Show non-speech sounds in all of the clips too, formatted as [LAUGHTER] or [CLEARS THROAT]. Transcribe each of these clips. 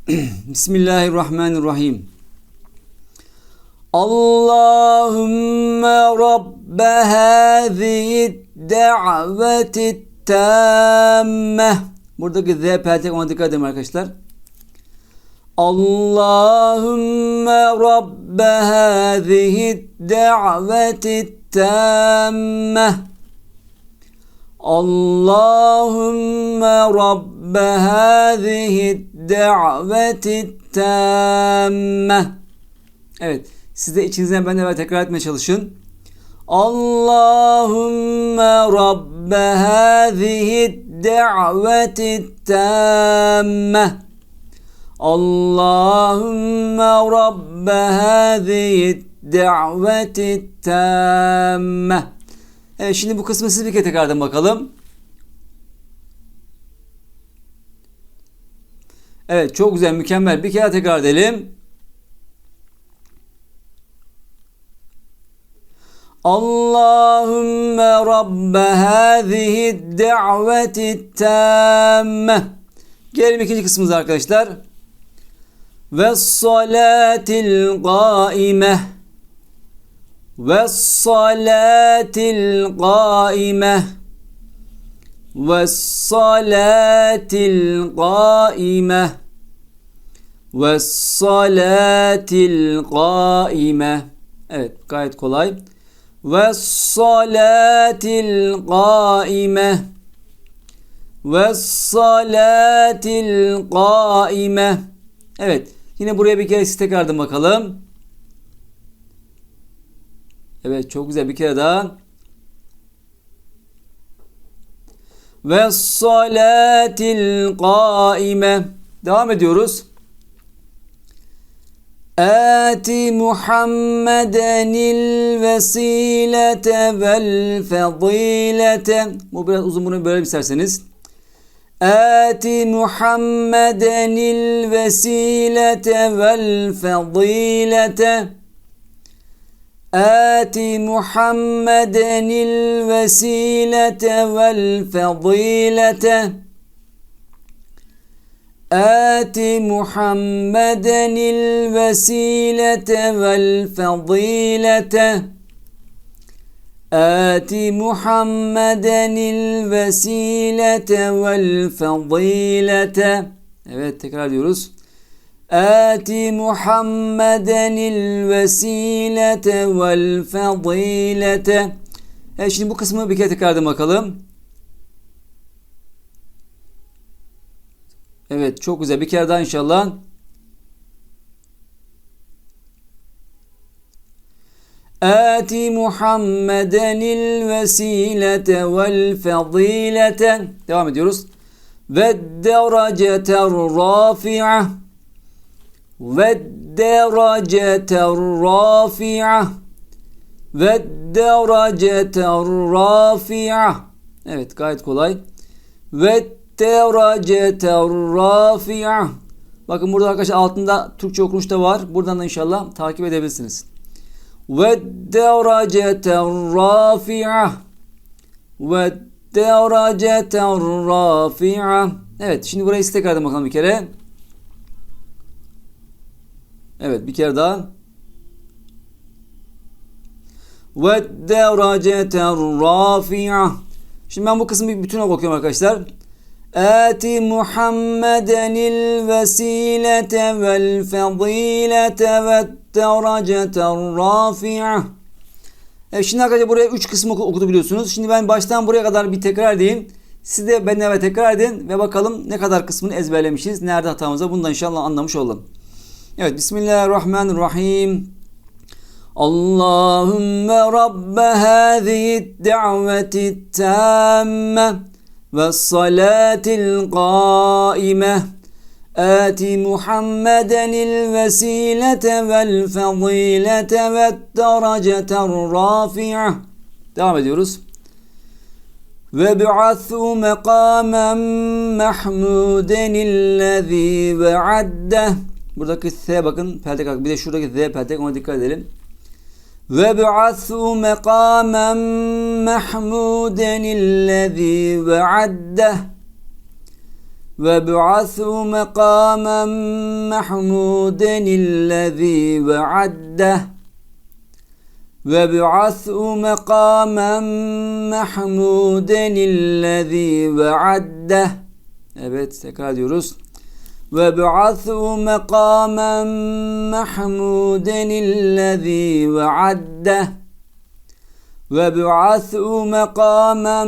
[CLEARS THROAT] Bismillahirrahmanirrahim. Allahümme Rabbe hâzihi da'veti tamme. Buradaki Z peltek ona dikkat edin arkadaşlar. Allahümme Rabbe hâzihi da'veti tamme. Allahümme Rabbe hâzihi da'veti tamme. Evet. Siz de içinizden ben de tekrar etmeye çalışın. Allahümme Rabbe hâzihi da'veti tamme. Allahümme Rabbe hâzihi da'veti tamme. Evet şimdi bu kısmı siz bir kere tekrardan bakalım. Evet çok güzel mükemmel. Bir kere tekrar edelim. Allahümme Rabbe hâzihi da'veti tamme. Gelelim ikinci kısmımıza arkadaşlar. Ve salatil qaime. Ve salatil qaime. Ve salatil qaime. Ve salatil qaime. Evet gayet kolay. Ve salatil qaime. Ve salatil qaime. Evet. Yine buraya bir kere tekrardan bakalım. Evet çok güzel bir kere daha. Ve salatil qaime. Devam ediyoruz. Muhammedenil vesilete vel fadilete. Bu biraz uzun bunu böyle isterseniz. Ati Muhammedenil vesilete vel fadilete. Ati Muhammedenil vesilete vel fadilete. آت محمدا الوسيلة والفضيلة آت محمدا الوسيلة والفضيلة Evet tekrar diyoruz. Muhammedenil vesilete vel fadilete. Evet şimdi bu kısmı bir kere tekrardan bakalım. Evet çok güzel. Bir kere daha inşallah. Muhammedenil vesilete vel fadilete. Devam ediyoruz. Ve dereceter rafi'a. Rafi'a. Ve dereceter rafi'a. Evet gayet kolay. Dereceter rafi'a. Bakın burada arkadaşlar altında Türkçe okunuş da var. Buradan da inşallah takip edebilirsiniz. Rafi'a. Ve dereceter rafi'a. Evet şimdi burayı tekrardan bakalım bir kere. Evet bir kere daha. Ve derecete rafi'a. Şimdi ben bu kısmı bir bütüne okuyorum arkadaşlar. Ati Muhammeden il vesilete vel fadilete ve derecete rafi'a. Evet, şimdi arkadaşlar buraya üç kısmı okutabiliyorsunuz. Şimdi ben baştan buraya kadar bir tekrar edeyim. Siz de benimle tekrar edin ve bakalım ne kadar kısmını ezberlemişiz. Nerede hatamız var. Bunu da inşallah anlamış olalım. Evet Bismillahirrahmanirrahim. Allahümme Rabbe hâzihi da'veti tamme والصلاة القائمة آت محمدا الوسيلة والفضيلة والدرجة الرافعة Devam ediyoruz. Ve bi'athu mekamen mahmuden illezî ve'adde. Buradaki S bakın peltek bir de şuradaki Z peltek ona dikkat edelim. Ve bi'athu mekamen mahmuden illezî ve'adde. وابعثه مقاما محمودا الذي وعده وابعثه مقاما محمودا الذي وعده Evet tekrar diyoruz. وابعثه مقاما محمودا الذي وعده وابعثه مقاما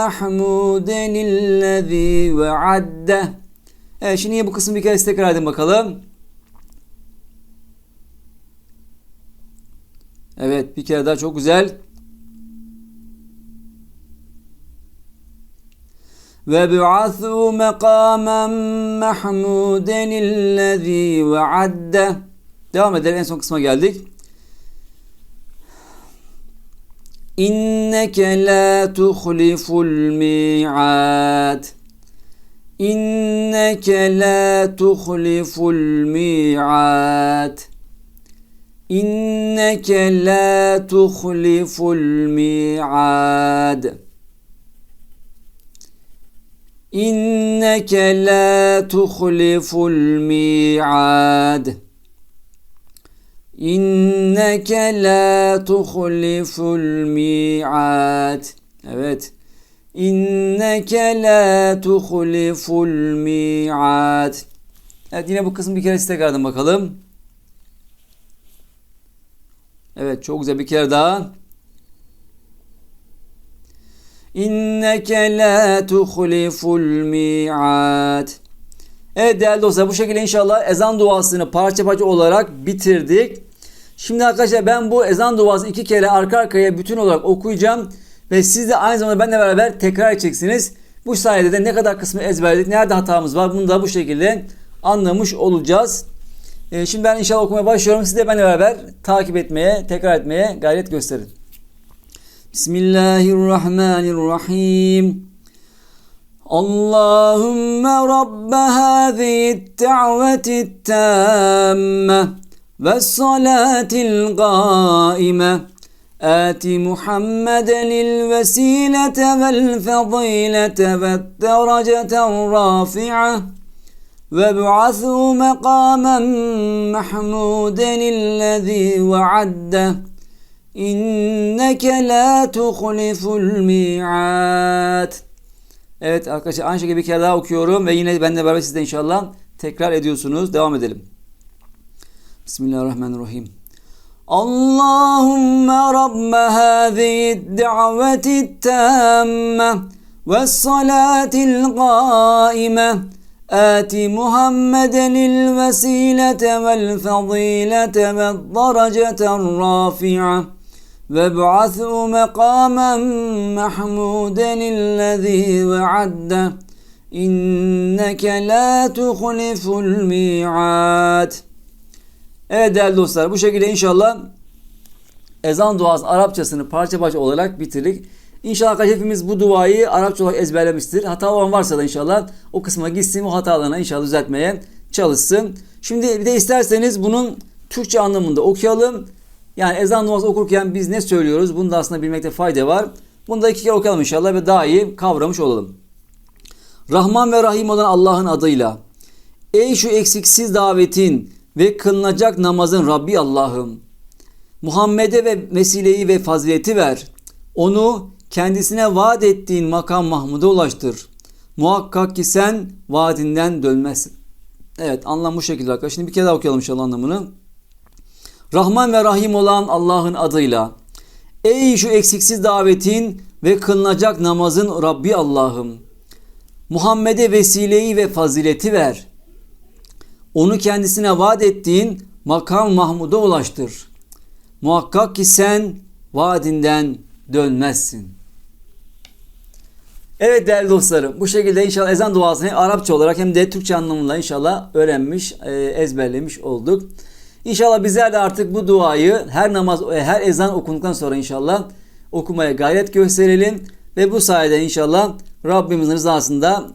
محمودا الذي وعده Evet şimdi bu kısmı bir kez tekrar edin bakalım. Evet bir kere daha çok güzel. وابعثوا مقاما محمودا الذي وعده Devam edelim en son kısma geldik. İnneke la tuhliful mi'ad. İnneke la tuhliful mi'ad. İnneke la tuhliful mi'ad. İnneke la tuhliful mi'ad. İnneke la tuhliful mi'ad. Evet. İnneke la tuhliful mi'ad. Evet yine bu kısmı bir kere tekrardan bakalım. Evet çok güzel bir kere daha. İnneke la tuhliful mi'ad. Evet değerli dostlar bu şekilde inşallah ezan duasını parça parça olarak bitirdik. Şimdi arkadaşlar ben bu ezan duasını iki kere arka arkaya bütün olarak okuyacağım. Ve siz de aynı zamanda benimle beraber tekrar edeceksiniz. Bu sayede de ne kadar kısmı ezberledik, nerede hatamız var bunu da bu şekilde anlamış olacağız. Ee, şimdi ben inşallah okumaya başlıyorum. Siz de benimle beraber takip etmeye, tekrar etmeye gayret gösterin. Bismillahirrahmanirrahim. اللهم رب هذه الدعوة التامة والصلاة القائمة. آت محمدا الوسيلة والفضيلة والدرجة الرافعة. وابعثه مقاما محمودا الذي وعده. إنك لا تخلف الميعاد Evet arkadaşlar aynı şekilde bir kere daha okuyorum ve yine benimle beraber siz de inşallah tekrar ediyorsunuz. Devam edelim. Bismillahirrahmanirrahim. Allahümme Rabbe hâzihi da'veti tâmme ve salatil gâime آت محمدا الوسيلة والفضيلة والدرجة الرافعة وابعثه مقاما محمودا الذي وعده إنك لا تخلف الميعاد Evet değerli dostlar bu şekilde inşallah ezan duası Arapçasını parça parça olarak bitirdik. İnşallah arkadaşlar hepimiz bu duayı Arapça olarak ezberlemiştir. Hata olan varsa da inşallah o kısma gitsin o hatalarına inşallah düzeltmeye çalışsın. Şimdi bir de isterseniz bunun Türkçe anlamında okuyalım. Yani ezan duası okurken biz ne söylüyoruz? Bunu da aslında bilmekte fayda var. Bunu da iki kere okuyalım inşallah ve daha iyi kavramış olalım. Rahman ve Rahim olan Allah'ın adıyla. Ey şu eksiksiz davetin ve kılınacak namazın Rabbi Allah'ım. Muhammed'e ve vesileyi ve fazileti ver. Onu kendisine vaat ettiğin makam Mahmud'a ulaştır. Muhakkak ki sen vaadinden dönmezsin. Evet anlam bu şekilde arkadaşlar. Şimdi bir kere daha okuyalım inşallah anlamını. Rahman ve Rahim olan Allah'ın adıyla. Ey şu eksiksiz davetin ve kılınacak namazın Rabbi Allah'ım. Muhammed'e vesileyi ve fazileti ver. Onu kendisine vaat ettiğin makam Mahmud'a ulaştır. Muhakkak ki sen vaadinden dönmezsin. Evet değerli dostlarım bu şekilde inşallah ezan duasını Arapça olarak hem de Türkçe anlamında inşallah öğrenmiş, e, ezberlemiş olduk. İnşallah bizler de artık bu duayı her namaz, e, her ezan okunduktan sonra inşallah okumaya gayret gösterelim. Ve bu sayede inşallah Rabbimizin rızasında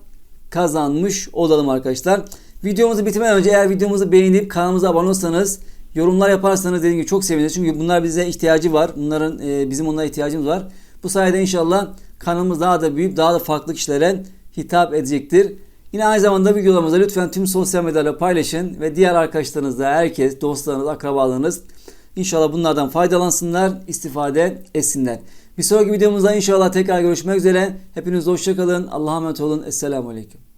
kazanmış olalım arkadaşlar. Videomuzu bitirmeden önce eğer videomuzu beğenip kanalımıza abone olursanız yorumlar yaparsanız dediğim gibi çok seviniriz. Çünkü bunlar bize ihtiyacı var. Bunların e, bizim onlara ihtiyacımız var. Bu sayede inşallah kanalımız daha da büyük, daha da farklı kişilere hitap edecektir. Yine aynı zamanda videolarımızı lütfen tüm sosyal medyada paylaşın ve diğer arkadaşlarınızla herkes, dostlarınız, akrabalarınız inşallah bunlardan faydalansınlar, istifade etsinler. Bir sonraki videomuzda inşallah tekrar görüşmek üzere. Hepiniz hoşçakalın. Allah'a emanet olun. Esselamu Aleyküm.